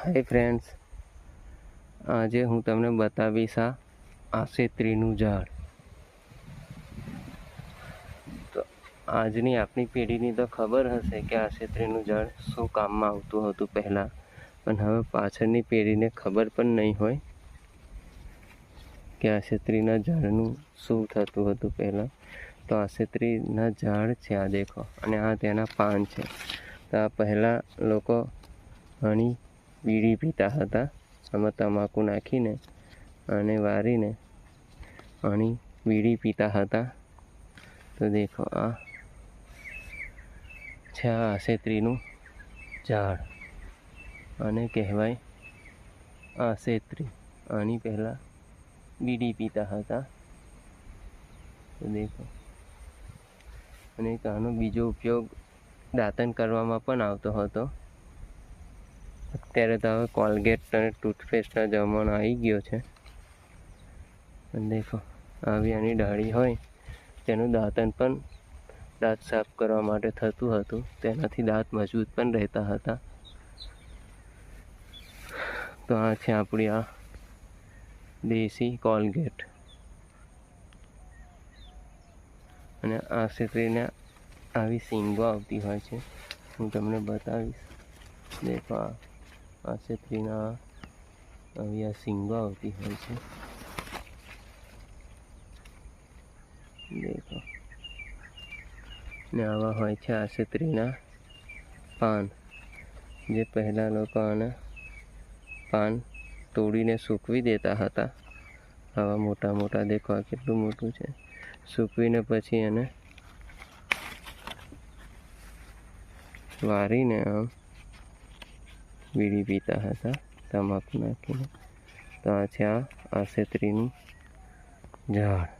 Hi friends આજે હું તમને બતાવીશ આ આશેત્રીનું ઝાડ. તો આજની આપણી પેઢીની તો ખબર હશે કે આશેત્રીનું ઝાડ શું કામમાં આવતું હતું પહેલાં. પણ હવે પાછળની પેઢીને ખબર પણ નહીં હોય કે આશેત્રીના ઝાડનું શું થતું હતું પહેલાં. તો આશેત્રીના ઝાડ છે આ દેખો. અને આ તેના પાન છે. તો આ પહેલાં લોકો ઘણી બીડી પીતા હતા. આમાં તમાકુ નાખીને અને વારીને અણી બીડી પીતા હતા. તો દેખો આ છે આ શેત્રીનું ઝાડ. અને કહેવાય આશેત્રી. આની પહેલાં બીડી પીતા હતા. તો દેખો. અને આનો બીજો ઉપયોગ દાંતન કરવામાં પણ આવતો હતો. અત્યારે તો હવે કોલગેટ અને ટૂથપેસ્ટનો જમાનો આવી ગયો છે. દેખો, આવી આની ડાળી હોય, તેનું દાંતન પણ દાંત સાફ કરવા માટે થતું હતું. તેનાથી દાંત મજબૂત પણ રહેતા હતા. તો આ છે આપણી આ દેશી કોલગેટ. અને આ ક્ષેત્રીને આવી સીંગો આવતી હોય છે. હું તમને બતાવીશ. દેખો આ. આ ક્ષેત્રીના આવી સીંગો આવતી હોય છે. દેખો. ને આવા હોય છે આ પાન. જે પહેલાં લોકો આના પાન તોડીને સૂકવી દેતા હતા. આવા મોટા મોટા, દેખો આ કેટલું મોટું છે. સૂકવીને પછી એને વારીને આમ બીડી પીતા હતા તમાકુ નાખીને તો આ છે આ આશેત્રીનું ઝાડ.